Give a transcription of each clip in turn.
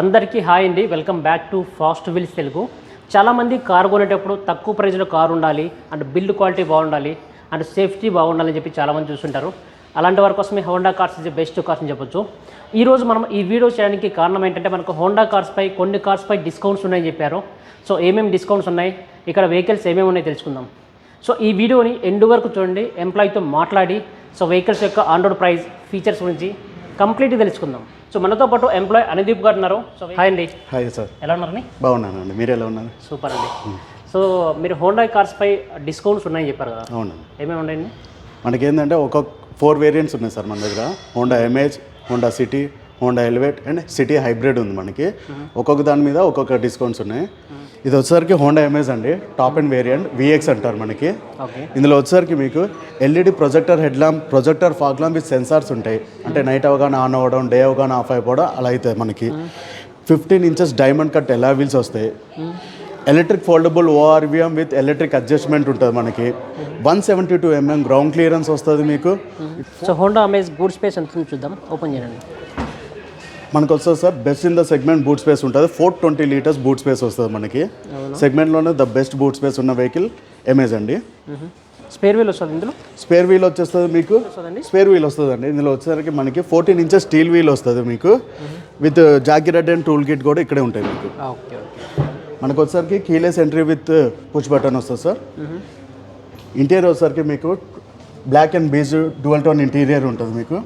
అందరికీ హాయ్ అండి. Welcome back to fast wheels Telugu. చాలామంది కారు కొనేటప్పుడు తక్కువ ప్రైస్లో కారు ఉండాలి అండ్ బిల్డ్ క్వాలిటీ బాగుండాలి అండ్ సేఫ్టీ బాగుండాలని చెప్పి చాలామంది చూస్తుంటారు. అలాంటి వారి కోసమే Honda cars is best cars అని చెప్పొచ్చు. ఈరోజు మనం ఈ వీడియో చేయడానికి కారణం ఏంటంటే మనకు హోండా కార్స్పై కొన్ని కార్స్పై డిస్కౌంట్స్ ఉన్నాయని చెప్పారు. సో ఏమేమి డిస్కౌంట్స్ ఉన్నాయి? ఇక్కడ వెహికల్స్ ఏమేమి ఉన్నాయి తెలుసుకుందాం. సో ఈ వీడియోని ఎండ్ వరకు చూడండి. ఎంప్లాయీతో మాట్లాడి సో వెహికల్స్ యొక్క ఆన్ రోడ్ ప్రైస్ ఫీచర్స్ గురించి కంప్లీట్గా తెలుసుకుందాం. సో మనతో పాటు ఎంప్లాయ్ అనుదీప్ గారు ఉన్నారు. సో హాయ్ అండి. హాయ్ సార్ ఎలా ఉన్నారని బాగున్నానండి. మీరు ఎలా ఉన్నారు? సూపర్ అండి. సో మీరు హోండా కార్స్పై డిస్కౌంట్స్ ఉన్నాయని చెప్పారు కదా. అవునండి. ఏమేమి ఉన్నాయండి? మనకేంటంటే ఒక ఫోర్ వేరియంట్స్ ఉన్నాయి సార్ మన దగ్గర. Honda Amaze Honda City Honda Elevate and City hybrid ఉంది మనకి. ఒక్కొక్క దాని మీద ఒక్కొక్క డిస్కౌంట్స్ ఉన్నాయి. ఇది వచ్చేసరికి హోండా ఎమేజ్ అండి. టాప్ అండ్ వేరియంట్ విఎక్స్ అంటారు మనకి. ఇందులో వచ్చేసరికి మీకు LED projector head lamp projector fog lamp with sensors ఉంటాయి. అంటే నైట్ అవగానే ఆన్ అవ్వడం డే అవగానే ఆఫ్ అయిపోవడం అలా అవుతుంది మనకి. ఫిఫ్టీన్ ఇంచెస్ డైమండ్ కట్ ఎలా వీల్స్ వస్తాయి? Electric foldable ORVM with electric adjustment ఉంటుంది మనకి. One seventy two MM ground clearance వస్తుంది మీకు. So Honda Amaze good space ఎంత చూద్దాం. ఓపెన్ చేయండి. మనకు వస్తుంది sir best in the segment boot space ఉంటుంది. Four twenty litres boot space వస్తుంది మనకి. సెగ్మెంట్లోనే ద బెస్ట్ బూట్ స్పేస్ ఉన్న వెహికల్ ఎమేజ్ అండి. స్పేర్ వీల్ వస్తుంది ఇందులో? స్పేర్ వీల్ వచ్చేస్తుంది మీకు. స్పేర్ వీల్ వస్తుందండి. ఇందులో వచ్చేసరికి మనకి ఫోర్టీన్ ఇంచెస్ స్టీల్ వీల్ వస్తుంది మీకు. With jack rod and tool kit కూడా ఇక్కడే ఉంటాయి మీకు. మనకు వచ్చేసరికి keyless entry with push button వస్తుంది సార్. ఇంటీరియర్ వచ్చేసరికి మీకు black and beige dual tone interior ఉంటుంది మీకు.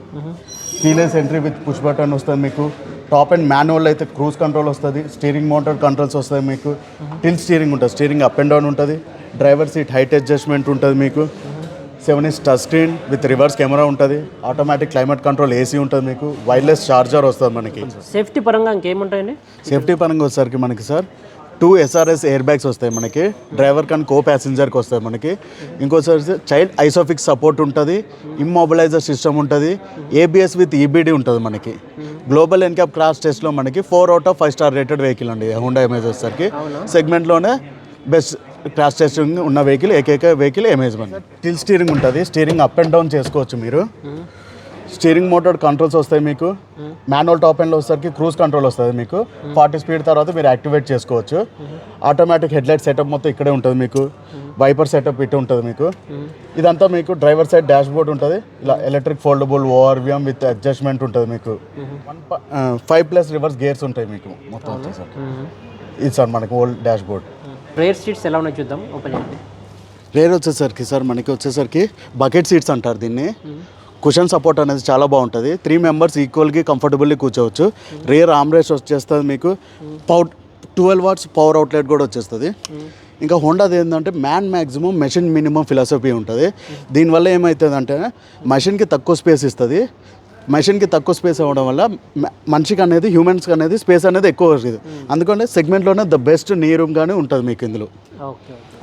Keyless entry with push button వస్తుంది మీకు. టాప్ అండ్ మాన్యువల్ అయితే క్రూజ్ కంట్రోల్ వస్తుంది స్టీరింగ్ మౌంటర్ కంట్రోల్స్ వస్తాయి మీకు. టిల్ స్టీరింగ్ ఉంటుంది స్టీరింగ్ అప్ అండ్ డౌన్ ఉంటుంది. డ్రైవర్ సీట్ హైట్ అడ్జస్ట్మెంట్ ఉంటుంది మీకు. Seven is touch screen with reverse camera ఉంటుంది. ఆటోమేటిక్ క్లైమేట్ కంట్రోల్ ఏసీ ఉంటుంది మీకు. వైర్లెస్ చార్జర్ వస్తుంది మనకి. సేఫ్టీ పరంగా ఇంకేముంటాయండి? సేఫ్టీ పరంగా వచ్చేసరికి మనకి sir two SRS air bags వస్తాయి మనకి. డ్రైవర్ కన్ కో ప్యాసింజర్కి వస్తాయి మనకి. ఇంకోసారి చైల్డ్ ఐసోఫిక్స్ సపోర్ట్ ఉంటుంది. ఇమ్మొబిలైజర్ సిస్టమ్ ఉంటుంది. ఏబిఎస్ విత్ ఈబీడీ ఉంటుంది మనకి. గ్లోబల్ ఎన్క్యాప్ క్రాస్ టెస్ట్లో మనకి four out of five star rated vehicle అండి. హుండా ఎమేజ్ వచ్చేసరికి. సెగ్మెంట్లోనే బెస్ట్ క్రాస్ టెస్టింగ్ ఉన్న వెహికల్ ఏకైక వెహికల్ ఎమేజ్ మన టిల్ స్టీరింగ్ ఉంటుంది. స్టీరింగ్ అప్ అండ్ డౌన్ చేసుకోవచ్చు మీరు. స్టీరింగ్ మోటార్ కంట్రోల్స్ వస్తాయి మీకు. మాన్యువల్ టాప్ ఎండ్లో వచ్చేసరికి క్రూజ్ కంట్రోల్ వస్తుంది మీకు. ఫార్టీ స్పీడ్ తర్వాత మీరు యాక్టివేట్ చేసుకోవచ్చు. ఆటోమేటిక్ హెడ్లైట్ సెటప్ మొత్తం ఇక్కడే ఉంటుంది మీకు. వైపర్ సెటప్ ఇటు ఉంటుంది మీకు. ఇదంతా మీకు డ్రైవర్ సైడ్ డాష్ బోర్డ్ ఉంటుంది. ఇలా electric foldable ORVM with adjustment ఉంటుంది మీకు. ఫైవ్ ప్లస్ రివర్స్ గేర్స్ ఉంటాయి మీకు మొత్తం వచ్చేసరికి. ఇది సార్ మనకి old dashboard rear seats ఎలా ఉన్నాయో చూద్దాం ఓపెన్ రేర్ వచ్చేసరికి సార్ మనకి వచ్చేసరికి బకెట్ సీట్స్ అంటారు దీన్ని. కుషన్ సపోర్ట్ అనేది చాలా బాగుంటుంది. త్రీ మెంబర్స్ ఈక్వల్గా కంఫర్టబుల్లీ కూర్చోవచ్చు. రేర్ ఆమ్రేస్ వచ్చేస్తుంది మీకు. Power twelve watts power outlet కూడా వచ్చేస్తుంది. ఇంకా హోండాది ఏంటంటే man maximum machine minimum philosophy ఉంటుంది. దీనివల్ల ఏమవుతుంది అంటే మెషిన్కి తక్కువ స్పేస్ ఇస్తుంది. మెషిన్కి తక్కువ స్పేస్ అవ్వడం వల్ల మనిషికి అనేది హ్యూమన్స్కి అనేది స్పేస్ అనేది ఎక్కువ వస్తుంది. అందుకని సెగ్మెంట్లోనే ద బెస్ట్ నీ రూమ్ కానీ ఉంటుంది మీకు ఇందులో.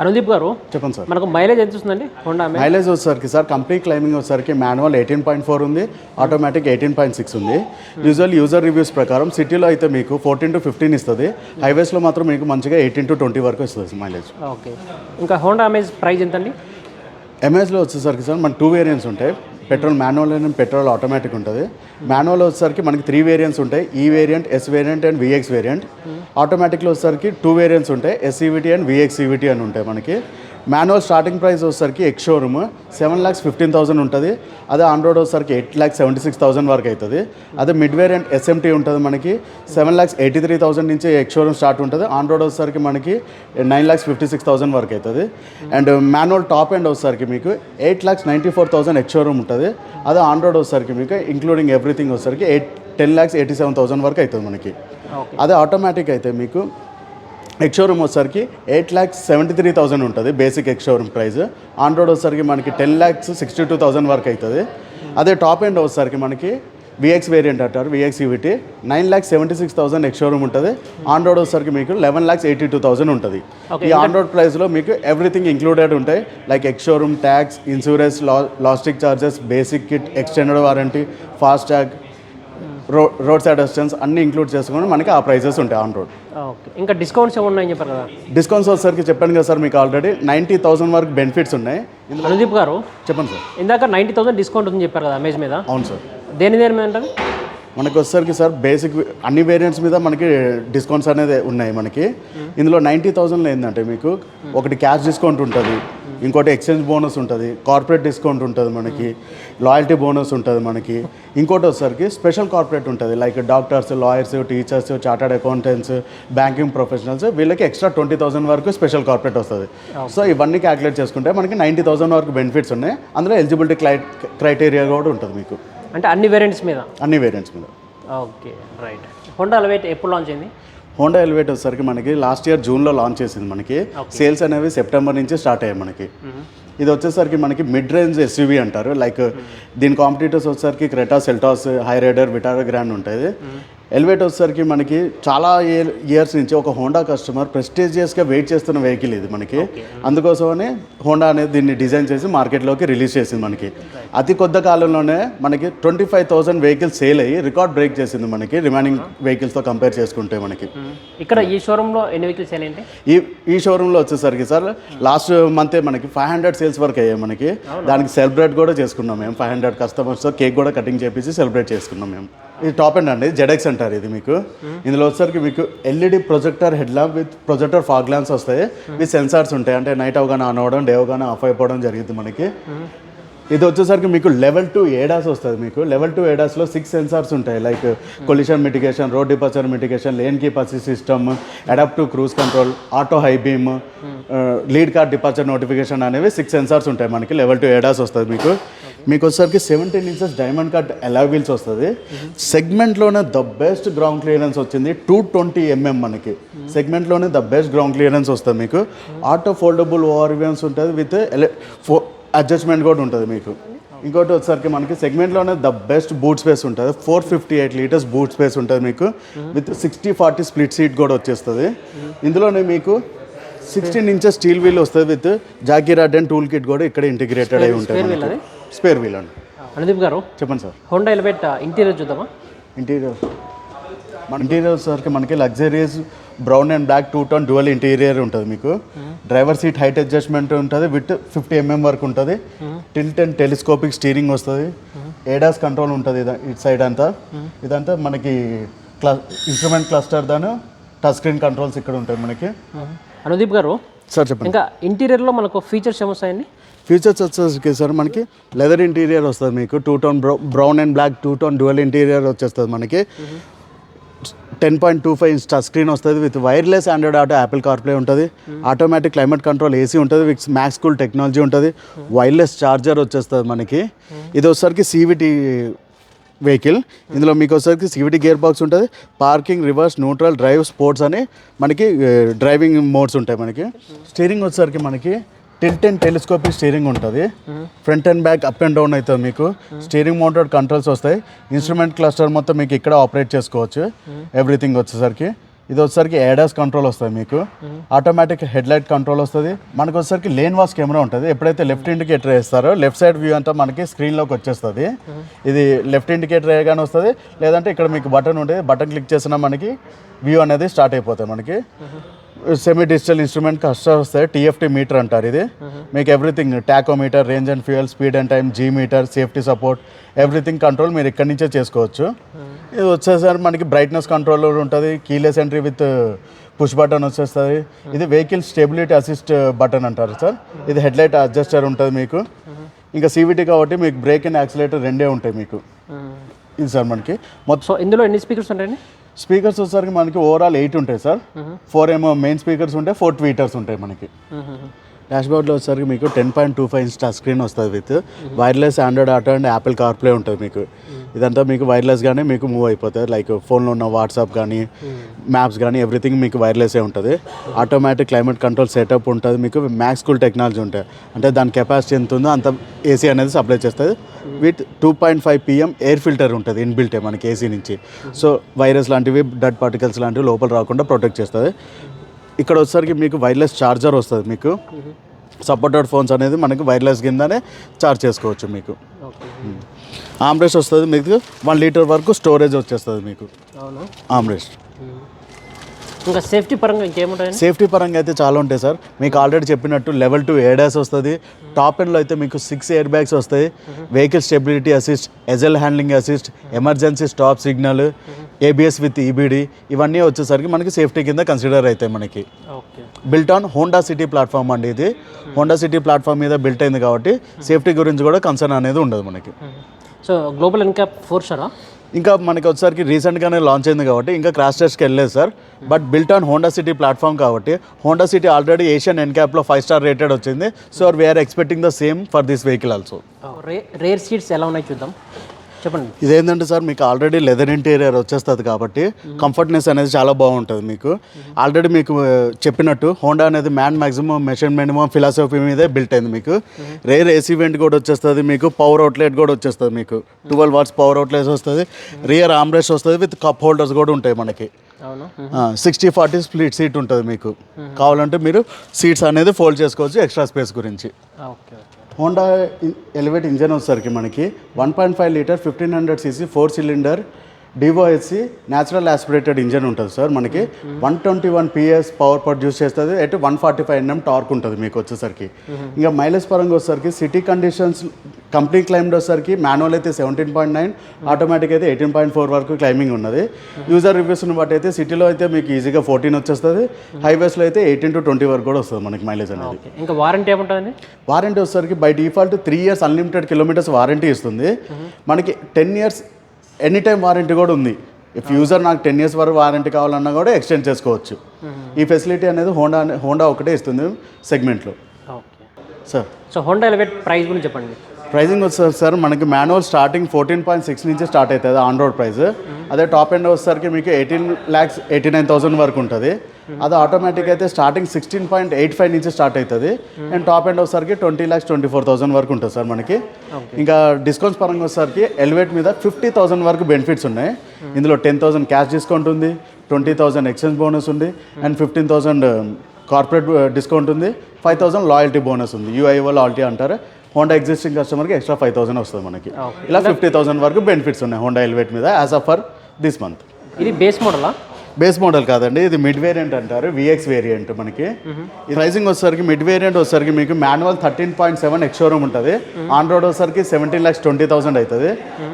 అనుదీప్ గారు చెప్పండి సార్. మనకు మైలేజ్ ఎంత వస్తుందండి? హోండా మైలేజ్ వచ్చేసరికి సార్ కంప్లీట్ క్లైమింగ్ వచ్చేసరికి మాన్యువల్ ఎయిటీన్ పాయింట్ ఫోర్ ఉంది ఆటోమేటిక్ ఎయిటీన్ పాయింట్ సిక్స్ ఉంది. యూజువల్ యూజర్ రివ్యూస్ ప్రకారం సిటీలో అయితే మీకు ఫోర్టీన్ టు ఫిఫ్టీన్ ఇస్తుంది. హైవేస్లో మాత్రం మీకు మంచిగా ఎయిటీన్ టు ట్వంటీ వరకు ఇస్తుంది మైలేజ్ ఓకే. ఇంకా హోండా అమేజ్ ప్రైస్ ఎంత అండి ఎంఎస్లో వచ్చేసరికి సార్ మనకి టూ వేరియంట్స్ ఉంటాయి. Petrol manual and petrol automatic ఉంటుంది. మాన్యువల్ వచ్చేసరికి మనకి త్రీ వేరియంట్స్ ఉంటాయి. E variant S variant and VX variant. ఆటోమేటిక్లో వచ్చేసరికి టూ వేరియంట్స్ ఉంటాయి. ఎస్ఈవిటీ అండ్ విఎక్స్ ఈవిటీ అని ఉంటాయి మనకి. మాన్యువల్ స్టార్టింగ్ ప్రైస్ వచ్చేసరికి ex showroom. Seven lakhs fifteen thousand ఉంటుంది. అదే ఆన్ రోడ్ వచ్చేసరికి eight lakhs seventy six thousand వరకు అవుతుంది. అదే మిడ్ వేరియంట్ ఎస్ఎంటీ ఉంటుంది మనకి. Seven lakhs eighty three thousand నుంచి ఎక్స్ షోరూమ్ స్టార్ట్ ఉంటుంది. ఆన్ రోడ్ వచ్చేసరికి మనకి nine lakhs fifty six thousand వరకు అవుతుంది. అండ్ మాన్యువల్ టాప్ ఎండ్ వచ్చేసరికి మీకు eight lakhs ninety four thousand ex showroom ఉంటుంది. అదే ఆన్ రోడ్ వచ్చేసరికి మీకు ఇంక్లూడింగ్ ఎవ్రీథింగ్ వచ్చేసరికి eight ten lakhs eighty seven thousand వరకు అవుతుంది మనకి. అదే ఆటోమేటిక్ అయితే మీకు ఎక్స్ షోరూమ్ వచ్చేసరికి eight lakhs seventy three thousand ఉంటుంది basic ex showroom price on road వచ్చేసరికి మనకి ten lakhs sixty two thousand వరకు అవుతుంది అదే టాప్ ఎండ్ వచ్చేసరికి మనకి విఎక్స్ వేరియంట్ అంటారు VX ఈవిటీ nine lakhs seventy six thousand ex showroom ఉంటుంది. ఆన్ రోడ్ వచ్చేసరికి మీకు eleven lakhs eighty two thousand ఉంటుంది ఈ ఆన్ రోడ్ ప్రైస్లో మీకు ఎవ్రీథింగ్ ఇంక్లూడెడ్ ఉంటాయి. Like ex showroom tax insurance లా logistic charges basic kit extended warranty FASTag రో road side assistance అన్ని ఇంక్లూడ్ చేసుకొని మనకి ఆ ప్రైసెస్ ఉంటాయి ఆన్ రోడ్. ఓకే. ఇంకా డిస్కౌంట్స్ ఏమి ఉన్నాయని చెప్పారు కదా? డిస్కౌంట్స్ వచ్చేసరికి చెప్పాను కదా సార్ మీకు ఆల్రెడీ. నైంటీ థౌసండ్ వరకు బెనిఫిట్స్ ఉన్నాయి. ఇందులో అనుదీప్ గారు చెప్పండి సార్. ఇందాక నైంటీ థౌసండ్ డిస్కౌంట్ ఉందని చెప్పారు కదా అమేజ్ మీద. అవును సార్. దేని దేని మీద ఉంటుంది మనకి వచ్చేసరికి సార్ బేసిక్ అన్ని వేరియంట్స్ మీద మనకి డిస్కౌంట్స్ అనేది ఉన్నాయి మనకి. ఇందులో నైంటీ థౌసండ్లో ఏంటంటే మీకు ఒకటి క్యాష్ డిస్కౌంట్ ఉంటుంది. ఇంకోటి ఎక్స్చేంజ్ బోనస్ ఉంటుంది. కార్పొరేట్ డిస్కౌంట్ ఉంటుంది మనకి. లాయల్టీ బోనస్ ఉంటుంది మనకి. ఇంకోటి వచ్చేసరికి స్పెషల్ కార్పొరేట్ ఉంటుంది. Like doctors lawyers teachers chartered accountants banking professionals వీళ్ళకి ఎక్స్ట్రా ట్వంటీ థౌసండ్ వరకు స్పెషల్ కార్పొరేట్ వస్తుంది. సో ఇవన్నీ క్యాలిక్యులేట్ చేసుకుంటే మనకి నైంటీ థౌసండ్ వరకు బెనిఫిట్స్ ఉన్నాయి. అందులో ఎలిజిబిలిటీ క్లై క్రైటీరియా కూడా ఉంటుంది మీకు. అంటే అన్ని వేరియంట్స్ మీద? అన్ని వేరియంట్స్ మీద. ఓకే రైట్ హోండా ఎలవేట్ ఎప్పుడు లాంచ్ అయింది? హోండా ఎలివేట్ వచ్చేసరికి మనకి లాస్ట్ ఇయర్ జూన్లో లాంచ్ చేసింది మనకి. సేల్స్ అనేవి సెప్టెంబర్ నుంచి స్టార్ట్ అయ్యాయి మనకి. ఇది వచ్చేసరికి మనకి మిడ్ రేంజ్ ఎస్యూవీ అంటారు. లైక్ దీని కాంపిటీటర్స్ వచ్చేసరికి Creta Seltos Hyryder Vitara Grand ఉంటుంది ఎలివేట్ వచ్చేసరికి మనకి చాలా ఇయర్స్ నుంచి ఒక హోండా కస్టమర్ ప్రెస్టీజియస్గా వెయిట్ చేస్తున్న వెహికల్ ఇది మనకి. అందుకోసమని హోండా అనేది దీన్ని డిజైన్ చేసి మార్కెట్లోకి రిలీజ్ చేసింది మనకి. అతి కొద్ది కాలంలోనే మనకి twenty five thousand vehicles sale అయ్యి రికార్డ్ బ్రేక్ చేసింది మనకి రిమైనింగ్ వెహికల్స్తో కంపేర్ చేసుకుంటే మనకి. ఇక్కడ ఈ షోరూంలో ఎన్ని వెహికల్స్ సేల్ ఏంటి ఈ ఈ షోరూంలో వచ్చేసరికి సార్ లాస్ట్ మంతే మనకి ఫైవ్ హండ్రెడ్ సేల్స్ వరకు అయ్యాయి మనకి. దానికి సెలబ్రేట్ కూడా చేసుకున్నాం మేము. ఫైవ్ హండ్రెడ్ కస్టమర్స్తో కేక్ కూడా కటింగ్ చేపించి సెలబ్రేట్ చేసుకున్నాం మేము. ఇది టాప్ ఎండ్ అండి జెడెక్స్ అంటారు ఇది మీకు. ఇందులో వచ్చేసరికి మీకు LED projector head lamp with projector fog lamps వస్తాయి. విత్ సెన్సార్స్ ఉంటాయి. అంటే నైట్ అవగానే ఆన్ అవ్వడం డే అవగానే ఆఫ్ అయిపోవడం జరుగుతుంది మనకి. ఇది వచ్చేసరికి మీకు లెవెల్ టూ ఏడాస్ వస్తుంది మీకు. లెవెల్ టూ ఏడాస్లో సిక్స్ సెన్సార్స్ ఉంటాయి. Like collision mitigation road departure mitigation lane keep assist system adaptive cruise control auto high beam lead car departure notification అనేవి సిక్స్ సెన్సార్స్ ఉంటాయి మనకి. లెవెల్ టూ ఏడాస్ వస్తుంది మీకు. మీకు వచ్చేసరికి seventeen inches diamond cut alloy wheels వస్తుంది. సెగ్మెంట్లోనే the best ground clearance వచ్చింది. టూ ట్వంటీ ఎంఎం మనకి. సెగ్మెంట్లోనే ద బెస్ట్ గ్రౌండ్ క్లియరెన్స్ వస్తుంది మీకు. ఆటో ఫోల్డబుల్ ఓవర్ వ్యూన్స్ ఉంటుంది విత్ ఎలే ఫో అడ్జస్ట్మెంట్ కూడా ఉంటుంది మీకు. ఇంకోటి వచ్చేసరికి మనకి సెగ్మెంట్లోనే ద బెస్ట్ బూట్ స్పేస్ ఉంటుంది. Four fifty eight litres boot space ఉంటుంది మీకు. With sixty forty split seat కూడా వచ్చేస్తుంది. ఇందులోనే మీకు సిక్స్టీన్ ఇంచెస్ స్టీల్ వీల్ వస్తుంది with jack rod and tool kit కూడా ఇక్కడ ఇంటిగ్రేటెడ్ అయి ఉంటుంది? స్పేర్ వీల్ అండి. అనుదీప్ గారు చెప్పండి సార్. హోండా ఎలవేట్ ఇంటీరియర్ చూద్దామా? ఇంటీరియర్. మన ఇంటీరియర్ సరికి మనకి luxuries brown and black two tone dual interior ఉంటుంది మీకు. డ్రైవర్ సీట్ హైట్ అడ్జస్ట్మెంట్ ఉంటుంది విత్ ఫిఫ్టీ ఎంఎం వరకు ఉంటుంది. టిల్ట్ అండ్ టెలిస్కోపిక్ స్టీరింగ్ వస్తుంది. ఏడాస్ కంట్రోల్ ఉంటుంది ఇద- ఇటు సైడ్ అంతా. ఇదంతా మనకి క్ల ఇన్స్ట్రుమెంట్ క్లస్టర్ దాని టచ్ స్క్రీన్ కంట్రోల్స్ ఇక్కడ ఉంటాయి మనకి. అనుదీప్ గారు సార్ చెప్పండి. ఇంకా ఇంటీరియర్లో మనకు ఫీచర్స్ ఏమొస్తాయండి? ఫ్యూచర్స్ వచ్చేసరికి సార్ మనకి లెదర్ ఇంటీరియర్ వస్తుంది మీకు two tone బ్రౌ brown and black two tone dual interior వచ్చేస్తుంది మనకి. Ten point two five inch touch screen వస్తుంది with wireless Android Auto Apple CarPlay ఉంటుంది. ఆటోమేటిక్ క్లైమేట్ కంట్రోల్ ఏసీ ఉంటుంది విత్ మ్యాక్స్ కూల్ టెక్నాలజీ ఉంటుంది. Wireless charger వచ్చేస్తుంది మనకి. ఇది వచ్చేసరికి సీవీటీ వెహికల్ ఇందులో మీకు వచ్చేసరికి సివిటీ గేర్ బాక్స్ ఉంటుంది. Parking reverse neutral drive sports అని మనకి eh, డ్రైవింగ్ మోడ్స్ ఉంటాయి మనకి. స్టీరింగ్ వచ్చేసరికి మనకి టిల్ట్ అండ్ టెలిస్కోపిక్ స్టీరింగ్ ఉంటుంది. Front and back up and down అవుతుంది మీకు. స్టీరింగ్ మౌంటెడ్ కంట్రోల్స్ వస్తాయి. ఇన్స్ట్రుమెంట్ క్లస్టర్ మొత్తం మీకు ఇక్కడ ఆపరేట్ చేసుకోవచ్చు. ఎవ్రీథింగ్ వచ్చేసరికి. ఇది వచ్చేసరికి ఏడాస్ కంట్రోల్ వస్తుంది మీకు. ఆటోమేటిక్ హెడ్ లైట్ కంట్రోల్ వస్తుంది. మనకు వచ్చేసరికి లేన్ వాస్ కెమెరా ఉంటుంది. ఎప్పుడైతే లెఫ్ట్ ఇండికేటర్ వేస్తారో లెఫ్ట్ సైడ్ వ్యూ అంతా మనకి స్క్రీన్లోకి వచ్చేస్తుంది. ఇది లెఫ్ట్ ఇండికేటర్ వేయగానే వస్తుంది. లేదంటే ఇక్కడ మీకు బటన్ ఉంటుంది బటన్ క్లిక్ చేసినా మనకి వ్యూ అనేది స్టార్ట్ అయిపోతాయి మనకి. సెమీ డిజిటల్ ఇన్స్ట్రుమెంట్ కష్టం వస్తాయి. టీఎఫ్టీ మీటర్ అంటారు ఇది. మీకు everything tachometer range and fuel speed and time G meter safety support everything control మీరు ఇక్కడి నుంచే చేసుకోవచ్చు. ఇది వచ్చేసరికి మనకి బ్రైట్నెస్ కంట్రోల్ ఉంటుంది. Keyless entry with push button వచ్చేస్తుంది. ఇది వెహికల్ స్టెబిలిటీ అసిస్ట్ బటన్ అంటారు సార్. ఇది హెడ్లైట్ అడ్జస్టర్ ఉంటుంది మీకు. ఇంకా సీవీటీ కాబట్టి మీకు బ్రేక్ అండ్ యాక్సిలేటర్ రెండే ఉంటాయి మీకు. ఇది సార్ మనకి. మొత్తం ఇందులో ఎన్ని స్పీకర్స్ ఉంటాయండి? స్పీకర్స్ వచ్చేసరికి మనకి ఓవరాల్ ఎయిట్ ఉంటాయి సార్. ఫోర్ ఏమో మెయిన్ స్పీకర్స్ ఉంటాయి ఫోర్ ట్వీటర్స్ ఉంటాయి మనకి. డాష్ బోర్డ్లో వచ్చేసరికి మీకు ten point two five inch touch screen వస్తుంది with wireless Android Auto and Apple CarPlay ఉంటుంది మీకు. ఇదంతా మీకు వైర్లెస్గానే మీకు మూవ్ అయిపోతుంది లైక్ ఫోన్లో ఉన్న వాట్సాప్ కానీ మ్యాప్స్ కానీ ఎవ్రీథింగ్ మీకు వైర్లెస్సే ఉంటుంది. ఆటోమేటిక్ క్లైమేట్ కంట్రోల్ సెటప్ ఉంటుంది. మీకు మ్యాక్స్ కూల్ టెక్నాలజీ ఉంటాయి. అంటే దాని కెపాసిటీ ఎంత ఉందో అంత ఏసీ అనేది సప్లై చేస్తుంది. With two point five PM air filter ఉంటుంది ఇన్బిల్టే మనకి ఏసీ నుంచి. సో వైరస్ లాంటివి డడ్ పార్టికల్స్ లాంటివి లోపల రాకుండా ప్రొటెక్ట్ చేస్తుంది. ఇక్కడ వచ్చేసరికి మీకు వైర్లెస్ ఛార్జర్ వస్తుంది మీకు. సపోర్టెడ్ ఫోన్స్ అనేది మనకి వైర్లెస్ కిందనే ఛార్జ్ చేసుకోవచ్చు మీకు. ఆమ్రెస్ట్ వస్తుంది మీకు వన్ లీటర్ వరకు స్టోరేజ్ వచ్చేస్తుంది మీకు. ఆమ్రెస్ట్ ఇంకా సేఫ్టీ పరంగా ఇంకేముంటాయండి సేఫ్టీ పరంగా అయితే చాలా ఉంటాయి సార్. మీకు ఆల్రెడీ చెప్పినట్టు లెవెల్ టూ ఏడాస్ వస్తుంది. టాప్ ఎండ్లో అయితే మీకు సిక్స్ ఎయిర్ బ్యాగ్స్ వస్తాయి. Vehicle stability assist agile handling assist emergency stop signal ABS with EBD ఇవన్నీ వచ్చేసరికి మనకి సేఫ్టీ కింద కన్సిడర్ అవుతాయి మనకి. Okay. Built on Honda City platform అండి ఇది. హోండా సిటీ ప్లాట్ఫామ్ మీద బిల్ట్ అయింది కాబట్టి సేఫ్టీ గురించి కూడా కన్సర్న్ అనేది ఉండదు మనకి. సో గ్లోబల్ ఇన్క్యాప్ ఫోర్ స్టారా? ఇంకా మనకి వచ్చేసరికి రీసెంట్గానే లాంచ్ అయింది కాబట్టి ఇంకా క్రాష్ టెస్ట్కి వెళ్ళలేదు sir. But built on Honda City platform కాబట్టి హోండా సిటీ ఆల్రెడీ ఏషియన్ ఎన్క్యాప్లో ఫైవ్ స్టార్ రేటెడ్ వచ్చింది. So we're expecting the same for this vehicle also ray rear seats ఎలా ఉన్నాయి చూద్దాం. చెప్పండి. ఇదేంటంటే సార్ మీకు ఆల్రెడీ లెదర్ ఇంటీరియర్ వచ్చేస్తుంది కాబట్టి కంఫర్ట్నెస్ అనేది చాలా బాగుంటుంది మీకు. ఆల్రెడీ మీకు చెప్పినట్టు హోండా అనేది మ్యాన్ మ్యాక్సిమం మెషర్మెంట్ ఫిలాసఫీ మీదే బిల్ట్ అయింది మీకు. రేర్ ఏసీ వెంట్ కూడా వచ్చేస్తుంది మీకు పవర్ అవుట్లెట్ కూడా వచ్చేస్తుంది మీకు. ట్వెల్వ్ వాట్స్ పవర్ అవుట్లెట్స్ వస్తుంది. రియర్ ఆమ్రెస్ట్ వస్తుంది విత్ కప్ హోల్డర్స్ కూడా ఉంటాయి మనకి. సిక్స్టీ ఫార్టీ స్ప్లిట్ సీట్ ఉంటుంది మీకు. కావాలంటే మీరు సీట్స్ అనేది ఫోల్డ్ చేసుకోవచ్చు ఎక్స్ట్రా స్పేస్ గురించి. ఓకే. హోండా ఎలివేట్ ఇంజన్ వచ్చేసరికి మనకి. One point five litre fifteen hundred CC four cylinder DOHC natural aspirated engine ఉంటుంది సార్ మనకి. One twenty one PS power produce చేస్తుంది. అయితే one forty five NM torque ఉంటుంది మీకు వచ్చేసరికి. ఇంకా మైలేజ్ పరంగా వచ్చేసరికి సిటీ కండిషన్స్ కంప్లీట్ క్లైమ్డ్ వచ్చేసరికి మాన్యువల్ అయితే సెవెంటీన్ పాయింట్ నైన్ ఆటోమేటిక్ అయితే ఎయిటీన్ పాయింట్ ఫోర్ వరకు క్లైమింగ్ ఉన్నది. యూజర్ రివ్యూస్ని బట్టి అయితే సిటీలో అయితే మీకు ఈజీగా ఫోర్టీన్ వచ్చేస్తుంది. హైవేస్లో అయితే ఎయిటీన్ టు ట్వంటీ వరకు కూడా వస్తుంది మనకి మైలేజ్ అనేది. ఇంకా వారంటీ ఏముంటుందండి? వారంటీ వచ్చేసరికి by default three years unlimited kilometres warranty ఇస్తుంది. మనకి ten years any time warranty కూడా ఉంది. ఇఫ్ యూజర్ నాకు టెన్ ఇయర్స్ వరకు వారంటీ కావాలన్నా కూడా ఎక్స్టెండ్ చేసుకోవచ్చు. ఈ ఫెసిలిటీ అనేది హోండా హోండా ఒకటే ఇస్తుంది సెగ్మెంట్లో. Sir so Honda Elevate price గురించి చెప్పండి. ప్రైజింగ్ వచ్చేసరికి సార్ మనకి manual starting fourteen point six నుంచి స్టార్ట్ అవుతుంది ఆన్ రోడ్ ప్రైస్ అదే టాప్ ఎండ్ వచ్చేసరికి మీకు eighteen lakhs eighty nine thousand వరకు ఉంటుంది. అది ఆటోమేటిక్ అయితే starting sixteen point eight five నుంచి స్టార్ట్ అవుతుంది. అండ్ టాప్ ఎండ్ వచ్చేసరికి twenty lakhs twenty four thousand వరకు ఉంటుంది సార్ మనకి. ఇంకా డిస్కౌంట్స్ పరంగా వచ్చేసరికి ఎలివేట్ మీద ఫిఫ్టీ థౌసండ్ వరకు బెనిఫిట్స్ ఉన్నాయి. ఇందులో టెన్ థౌసండ్ క్యాష్ డిస్కౌంట్ ఉంది ట్వంటీ థౌసండ్ ఎక్స్చేంజ్ బోనస్ ఉంది and fifteen thousand corporate discount ఉంది ఫైవ్ థౌసండ్ లాయల్టీ బోనస్ ఉంది. యూఐఓ లాయల్టీ అంటారు. హోండా ఎగ్జిస్టింగ్ కస్టమర్కి ఎక్స్ట్రా ఫైవ్ థౌసండ్ వస్తుంది మనకి. ఇలా ఫిఫ్టీ థౌసండ్ వరకు బెనిఫిట్స్ ఉన్నాయి హోండా ఎలివేట్ మీద as of for this month ఇది బేస్ మోడలా బేస్ మోడల్ కాదండి ఇది మిడ్ వేరియంట్ అంటారు విఎక్స్ వేరియంట్ మనకి. ఈ ప్రైసింగ్ వచ్చేసరికి మిడ్ వేరియంట్ వచ్చేసరికి మీకు manual thirteen point seven ex showroom ఉంటుంది. ఆన్ రోడ్ వచ్చేసరికి సెవెంటీన్ ల్యాక్స్ ట్వంటీ థౌసండ్ అవుతుంది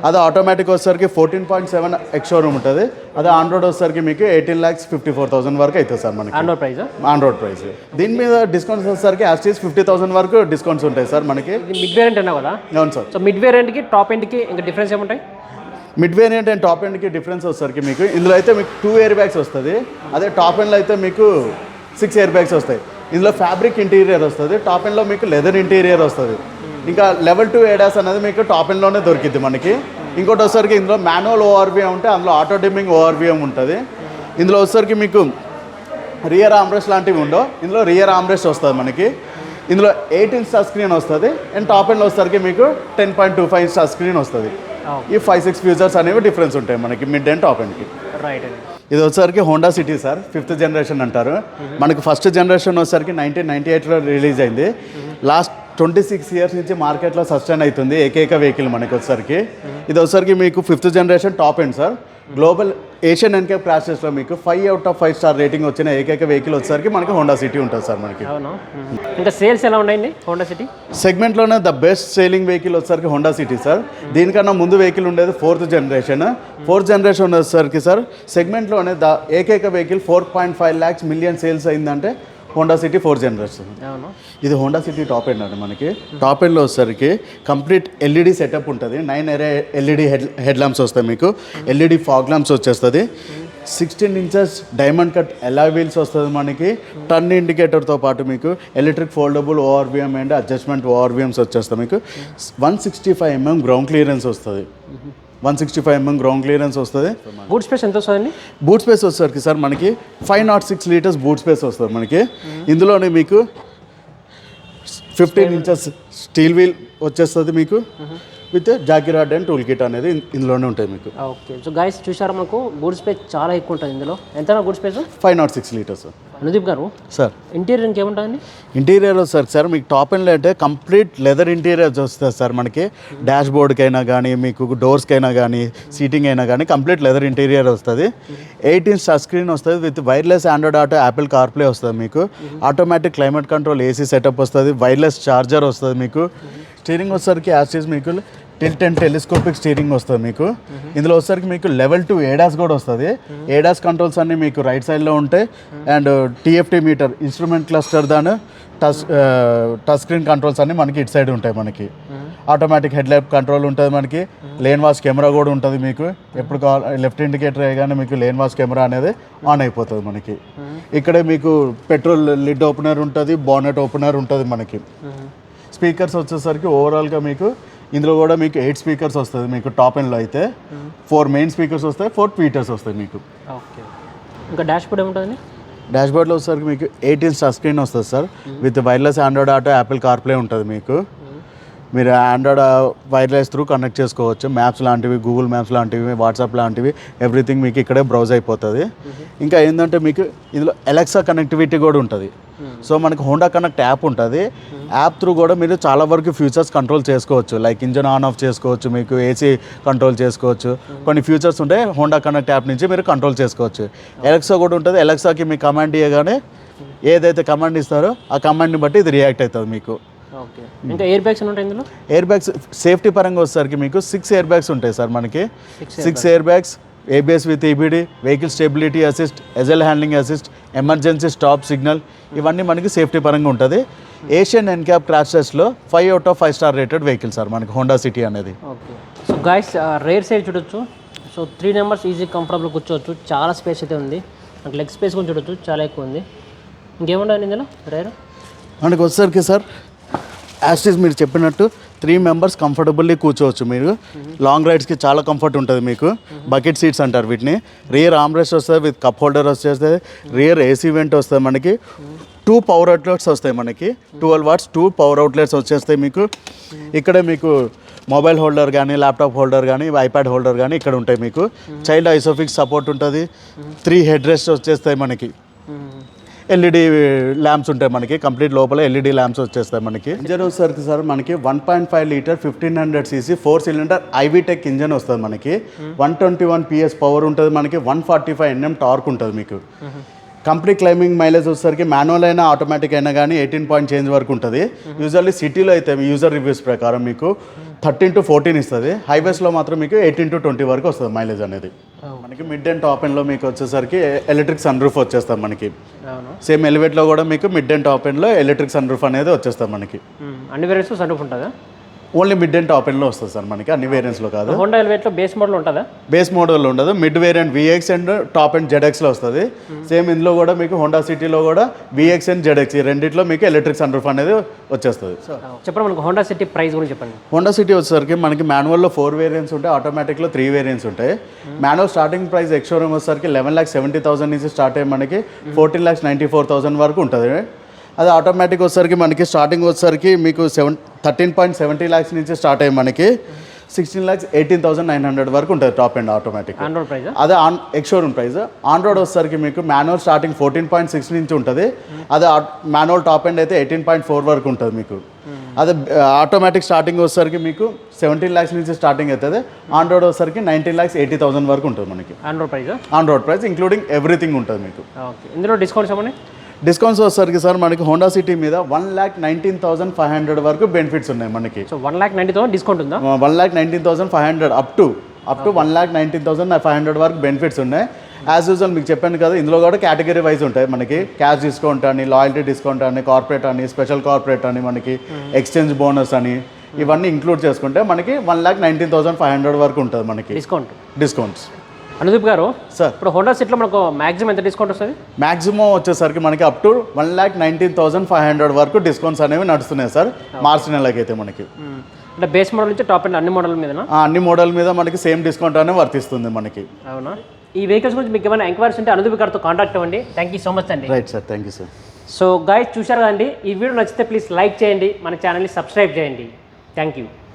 అదే ఆటోమేటిక్ వచ్చేసరికి fourteen point seven ex showroom ఉంటుంది. అదే ఆన్ రోడ్ వచ్చేసరికి మీకు eighteen lakhs fifty four thousand వరకు అవుతుంది సార్ మనకి. Android price on road price దీని మీద డిస్కౌంట్స్ వచ్చేసరికి యాస్టీస్ ఫిఫ్టీ థౌసండ్ వరకు డిస్కౌంట్స్ ఉంటాయి సార్ మనకి. మిడ్ వేరియంట్ అన్నావు కదా? అవును సార్. సో మిడ్ వేరియంట్కి టాప్ ఎండ్కి ఇంకా డిఫరెన్స్ ఏముంటాయి? మిడ్ వేరియంట్ అండ్ టాప్ ఎండ్కి డిఫరెన్స్ వచ్చేసరికి మీకు. ఇందులో అయితే మీకు టూ ఎయిర్ బ్యాగ్స్ వస్తుంది. అదే టాప్ ఎండ్లో అయితే మీకు సిక్స్ ఎయిర్ బ్యాగ్స్ వస్తాయి. ఇందులో ఫ్యాబ్రిక్ ఇంటీరియర్ వస్తుంది. టాప్ ఎండ్లో మీకు లెదర్ ఇంటీరియర్ వస్తుంది. ఇంకా లెవెల్ టూ ఏడాస్ అనేది మీకు టాప్ ఎండ్లోనే దొరికిద్ది మనకి. ఇంకోటి వచ్చేసరికి ఇందులో మాన్యువల్ ఓఆర్బిఎం ఉంటే అందులో ఆటో డిమ్మింగ్ ఓఆర్బిఎం ఉంటుంది. ఇందులో వచ్చేసరికి మీకు రియర్ ఆమ్రెస్ట్ లాంటివి ఉండవు. ఇందులో రియర్ ఆమ్రెస్ట్ వస్తుంది మనకి. ఇందులో ఎయిట్ ఇంచ్ టచ్ స్క్రీన్ వస్తుంది. అండ్ టాప్ ఎండ్లో వచ్చేసరికి మీకు ten point two five inch touch screen వస్తుంది. ఈ ఫైవ్ సిక్స్ ఫ్యూచర్స్ అనేవి డిఫరెన్స్ ఉంటాయి మనకి మిడ్ అండ్ టాప్ ఎండ్కి రైట్ అండి. ఇది వచ్చేసరికి Honda City sir fifth generation అంటారు. మనకు ఫస్ట్ జనరేషన్ వచ్చేసరికి నైన్టీన్ నైన్టీ ఎయిట్లో రిలీజ్ అయింది. లాస్ట్ ట్వంటీ సిక్స్ ఇయర్స్ నుంచి మార్కెట్లో సస్టైన్ అవుతుంది ఏకైక వెహికల్ మనకి వచ్చేసరికి. ఇది వచ్చేసరికి మీకు fifth generation top end sir. Global Asian NCAP క్లాసెస్లో మీకు five out of five star rating వచ్చిన ఏకైక వెహికల్ వచ్చేసరికి మనకి హోండా సిటీ ఉంటుంది సార్ మనకి. ఇంకా సేల్స్ ఎలా ఉన్నాయండి హోండా సిటీ సెగ్మెంట్లోనే ద బెస్ట్ సేలింగ్ వెహికల్ వచ్చేసరికి హోండా సిటీ సార్. దీనికన్నా ముందు వెహికల్ ఉండేది ఫోర్త్ జనరేషన్ ఫోర్త్ జనరేషన్ వచ్చేసరికి సార్ సెగ్మెంట్లోనే ద ఏకైక vehicle four point five lakhs million sales అయిందంటే హోండా సిటీ ఫోర్ జనరేషన్ ఇది హోండా సిటీ టాప్ ఎండ్ అండి మనకి. టాప్ ఎండ్లో వచ్చేసరికి కంప్లీట్ ఎల్ఈడి సెటప్ ఉంటుంది. Nine array LED head head lamps వస్తాయి మీకు. ఎల్ఈడి ఫాగ్ ల్యాంప్స్ వచ్చేస్తుంది. సిక్స్టీన్ ఇంచెస్ డైమండ్ కట్ ఎలా వీల్స్ వస్తుంది మనకి. టర్న్ ఇండికేటర్తో పాటు మీకు electric foldable ORVM and adjustment ORVMs వచ్చేస్తాయి మీకు. One sixty five MM ground clearance వస్తుంది. One sixty five MM ground clearance వస్తుంది. బూట్ స్పేస్ ఎంత వస్తుందండి? బూట్ స్పేస్ వచ్చేసరికి సార్ మనకి five nought six litres boot space వస్తుంది మనకి. ఇందులోనే మీకు ఫిఫ్టీన్ ఇంచెస్ స్టీల్ వీల్ వచ్చేస్తుంది మీకు. With jackie rod and tool kit అనేది ఇందులోనే ఉంటాయి మీకు. ఓకే. సో గైస్ చూసారా మనకు గుడ్ స్పేస్ చాలా ఎక్కువ ఉంటుంది ఇందులో. ఎంత good space? Five nought six litres. Anudeep గారు సార్. ఇంటీరియర్ ఇంకేముంటుందండి ఇంటీరియర్ సార్ సార్ మీకు టాప్ అండ్ అంటే కంప్లీట్ లెదర్ ఇంటీరియర్స్ వస్తుంది సార్ మనకి. డాష్ బోర్డ్కైనా కానీ మీకు డోర్స్కైనా కానీ సీటింగ్ అయినా కానీ కంప్లీట్ లెదర్ ఇంటీరియర్ వస్తుంది. ఎయిట్ ఇంచ్ టచ్ స్క్రీన్ వస్తుంది. With wireless Android Auto Apple CarPlay వస్తుంది మీకు. Automatic climate control AC setup వస్తుంది. వైర్లెస్ చార్జర్ వస్తుంది మీకు. స్టీరింగ్ వచ్చేసరికి యాక్సిస్ మీకు టిల్ట్ అండ్ టెలిస్కోపిక్ స్టీరింగ్ వస్తుంది మీకు. ఇందులో వచ్చేసరికి మీకు లెవెల్ టూ ఏడాస్ కూడా వస్తుంది. ఏడాస్ కంట్రోల్స్ అన్ని మీకు రైట్ సైడ్లో ఉంటాయి. And TFT meter instrument cluster దాని టచ్ టచ్ స్క్రీన్ కంట్రోల్స్ అన్ని మనకి ఇటు సైడ్ ఉంటాయి మనకి. ఆటోమేటిక్ హెడ్ లైట్ కంట్రోల్ ఉంటుంది మనకి. లేన్ వాష్ కెమెరా కూడా ఉంటుంది మీకు. ఎప్పుడు లెఫ్ట్ ఇండికేటర్ వేయగానే మీకు లేన్ వాష్ కెమెరా అనేది ఆన్ అయిపోతుంది మనకి. ఇక్కడే మీకు పెట్రోల్ లిడ్ ఓపెనర్ ఉంటుంది బానెట్ ఓపెనర్ ఉంటుంది మనకి. స్పీకర్స్ వచ్చేసరికి ఓవరాల్గా మీకు ఇందులో కూడా మీకు ఎయిట్ స్పీకర్స్ వస్తుంది మీకు టాప్ ఎండ్లో అయితే ఫోర్ మెయిన్ స్పీకర్స్ వస్తాయి ఫోర్ ట్వీటర్స్ వస్తాయి మీకు. ఓకే. ఇంకా డాష్ బోర్డ్ ఏముంటుందండి? డాష్ బోర్డ్లో వచ్చేసరికి మీకు ఎయిట్ ఇంచ్ టచ్ స్క్రీన్ వస్తుంది sir. With wireless Android Auto Apple CarPlay ఉంటుంది మీకు. మీరు ఆండ్రాయిడ్ వైర్లెస్ త్రూ కనెక్ట్ చేసుకోవచ్చు. మ్యాప్స్ లాంటివి గూగుల్ మ్యాప్స్ లాంటివి వాట్సాప్ లాంటివి ఎవ్రీథింగ్ మీకు ఇక్కడే బ్రౌజ్ అయిపోతుంది. ఇంకా ఏంటంటే మీకు ఇందులో ఎలక్సా కనెక్టివిటీ కూడా ఉంటుంది. సో మనకి హోండా కనెక్ట్ యాప్ ఉంటుంది. యాప్ త్రూ కూడా మీరు చాలా వరకు ఫ్యూచర్స్ కంట్రోల్ చేసుకోవచ్చు. లైక్ ఇంజన్ ఆన్ ఆఫ్ చేసుకోవచ్చు మీకు ఏసీ కంట్రోల్ చేసుకోవచ్చు. కొన్ని ఫ్యూచర్స్ ఉంటాయి హోండా కనెక్ట్ యాప్ నుంచి మీరు కంట్రోల్ చేసుకోవచ్చు. ఎలక్సా కూడా ఉంటుంది. ఎలక్సాకి మీ కమాండ్ ఇవ్వగానే ఏదైతే కమాండ్ ఇస్తారో ఆ కమాండ్ని బట్టి ఇది రియాక్ట్ అవుతుంది మీకు. ఇంకా ఎయిర్ బ్యాగ్స్ ఉంటాయి ఇందులో? ఎయిర్ బ్యాగ్స్ సేఫ్టీ పరంగా వచ్చేసరికి మీకు సిక్స్ ఎయిర్ బ్యాగ్స్ ఉంటాయి సార్ మనకి. Six air bags ABS with EBD vehicle stability assist agile handling assist emergency stop signal ఇవన్నీ మనకి సేఫ్టీ పరంగా ఉంటుంది. ఏషియన్ ఎన్క్యాప్ క్రాష్ టెస్ట్లో five out of five star rated vehicle sir మనకి Honda City అనేది. Okay so guys rear side చూడొచ్చు. So three numbers easy comfortable కూర్చోవచ్చు. చాలా స్పేస్ అయితే ఉంది. నాకు లెగ్ స్పేస్ కూడా చూడొచ్చు. చాలా ఎక్కువ ఉంది. ఇంకేముండదు ఇందులో? రేర్ మనకి వచ్చేసరికి సార్ యాస్టీస్ మీరు చెప్పినట్టు త్రీ మెంబర్స్ కంఫర్టబుల్లీ కూర్చోవచ్చు మీరు. లాంగ్ రైడ్స్కి చాలా కంఫర్ట్ ఉంటుంది మీకు. బకెట్ సీట్స్ అంటారు వీటిని. రియర్ ఆమ్రెస్ట్ వస్తుంది విత్ కప్ హోల్డర్ వచ్చేస్తుంది రియర్ ఏసీ వెంట్ వస్తుంది మనకి. టూ పవర్ అవుట్లెట్స్ వస్తాయి మనకి. Twelve watts two power outlets వచ్చేస్తాయి మీకు. ఇక్కడే మీకు మొబైల్ హోల్డర్ కానీ ల్యాప్టాప్ హోల్డర్ కానీ ఐప్యాడ్ హోల్డర్ కానీ ఇక్కడ ఉంటాయి మీకు. చైల్డ్ ఐసోఫిక్స్ సపోర్ట్ ఉంటుంది. త్రీ హెడ్ రెస్ట్ వచ్చేస్తాయి మనకి. ఎల్ఈడి ల్యాంప్స్ ఉంటాయి మనకి కంప్లీట్ లోపల ఎల్ఈడి ల్యాంప్స్ వచ్చేస్తాయి మనకి. ఇంజన్ వచ్చేసరికి సార్ మనకి one point five litre fifteen hundred CC four cylinder iVTEC engine వస్తుంది మనకి. One twenty one PS power ఉంటుంది మనకి one forty five NM torque ఉంటుంది మీకు. కంప్లీట్ క్లైంబింగ్ మైలేజ్ వచ్చేసరికి మాన్యువల్ అయినా ఆటోమేటిక్ అయినా కానీ ఎయిటీన్ పాయింట్ చేంజ్ వరకు ఉంటుంది. యూజువల్లీ సిటీలో అయితే యూజర్ రివ్యూస్ ప్రకారం మీకు థర్టీన్ టు ఫోర్టీన్ ఇస్తుంది. హైవేస్లో మాత్రం మీకు ఎయిటీన్ టు ట్వంటీ వరకు వస్తుంది మైలేజ్ అనేది. మనకి మిడ్ అండ్ టాప్ ఎండ్లో మీకు వచ్చేసరికి ఎలక్ట్రిక్ సన్ రూఫ్ వచ్చేస్తాం మనకి. సేమ్ ఎలివేట్లో కూడా మీకు మిడ్ అండ్ టాప్ ఎండ్లో ఎలక్ట్రిక్ సన్ రూఫ్ అనేది వచ్చేస్తాం మనకి. అన్ని వేరియంట్స్ సన్ రూఫ్ ఉంటుందా? ఓన్లీ మిడ్ అండ్ టాప్ ఎండ్లో వస్తుంది సార్ మనకి అన్ని వేరియంట్స్లో కాదు. హోండా ఎలివేట్లో బేస్ మోడల్ ఉంటుందా? బేస్ మోడల్ ఉండదు. Mid variant VX and top and జెడ్ఎక్స్లో వస్తుంది. సేమ్ ఇందులో కూడా మీకు హోండా సిటీలో కూడా విఎక్స్ అండ్ జెడ్ఎక్స్ ఈ రెండిట్లో మీకు ఎలక్ట్రిక్ సన్ రూఫ్ అనేది వచ్చేస్తుంది. చెప్పండి మనకు హోండా సిటీ ప్రైస్ గురించి చెప్పండి. హోండా సిటీ వచ్చేసరికి మనకి మాన్యువల్లో ఫోర్ వేరియంట్స్ ఉంటాయి ఆటోమేటిక్లో త్రీ వేరియంట్స్ ఉంటాయి. Manual starting price ex showroom వచ్చేసరికి లెవెన్ ల్యాక్స్ సెవెంటీ థౌసండ్ నుంచి స్టార్ట్ అయ్యి మనకి fourteen lakhs ninety four thousand వరకు ఉంటుంది. అది ఆటోమేటిక్ వచ్చేసరికి మనకి స్టార్టింగ్ వచ్చేసరికి మీకు seven thirteen point seventy lakhs నుంచి స్టార్ట్ అయ్యి మనకి sixteen lakhs eighteen thousand nine hundred వరకు ఉంటుంది top and automatic on road price అదే on ex showroom price on road వచ్చేసరికి మీకు manual starting fourteen point six నుంచి ఉంటుంది. అదే మాన్యువల్ టాప్ ఎండ్ అయితే ఎయిటీన్ పాయింట్ ఫోర్ వరకు ఉంటుంది మీకు. అదే ఆటోమేటిక్ స్టార్టింగ్ వచ్చేసరికి మీకు సెవెంటీన్ ల్యాక్స్ నుంచి స్టార్టింగ్ అవుతుంది. ఆన్ రోడ్ వచ్చేసరికి నైన్టీన్ ల్యాక్స్ ఎయిటీ థౌసండ్ వరకు ఉంటుంది మనకి. On road price on road price including everything ఉంటుంది మీకు. ఓకే ఇందులో డిస్కౌంట్స్ ఏమన్నా డిస్కౌంట్స్ వచ్చేసరికి సార్ మనకి హోండా సిటీ మీద one lakh nineteen thousand five hundred వరకు బెనిఫిట్స్ ఉన్నాయి మనకి. So one lakh ninety thousand discount ఉందా? One lakh nineteen thousand five hundred up to up to one lakh nineteen thousand five hundred వరకు benefits ఉన్నాయి. As usual మీకు చెప్పాను కదా ఇందులో కూడా కేటగిరీ వైజ్ ఉంటాయి మనకి. క్యాష్ డిస్కౌంట్ అని లాయల్టీ డిస్కౌంట్ అని కార్పొరేట్ అని స్పెషల్ కార్పొరేట్ అని మనకి ఎక్స్చేంజ్ బోనస్ అని ఇవన్నీ ఇంక్లూడ్ చేసుకుంటే మనకి one lakh nineteen thousand five hundred వరకు ఉంటుంది మనకి. డిస్కౌంట్ డిస్కౌంట్స్ అనుదీప్ గారు సార్. ఇప్పుడు హోండా సిటీలో మనకు మాక్సిమం ఎంత డిస్కౌంట్ వస్తుంది? మ్యాక్సిమం వచ్చేసరికి మనకి up to one lakh nineteen thousand five hundred వరకు డిస్కౌంట్స్ అనేవి నడుస్తున్నాయి సార్ మార్చి నెలకైతే మనకి. మ్మ్. అంటే బేస్ మోడల్ నుంచి టాప్ అండ్ అన్ని మోడల్ మీదనా? ఆ అన్ని మోడల్ మీద మనకి సేమ్ డిస్కౌంట్ అనేది వర్తిస్తుంది మనకి. అవునా? ఈ వెహికల్స్ గురించి మీకు ఏమైనా ఎంక్వైరీస్ ఉంటే అనుదీప్ గారితో కాంటాక్ట్ అవ్వండి. థ్యాంక్ యూ సో మచ్ అండి. Right sir thank you sir so guys చూశారు కదండి? ఈ వీడియో నచ్చితే ప్లీజ్ లైక్ చేయండి. మన ఛానల్ని సబ్స్క్రైబ్ చేయండి. Thank you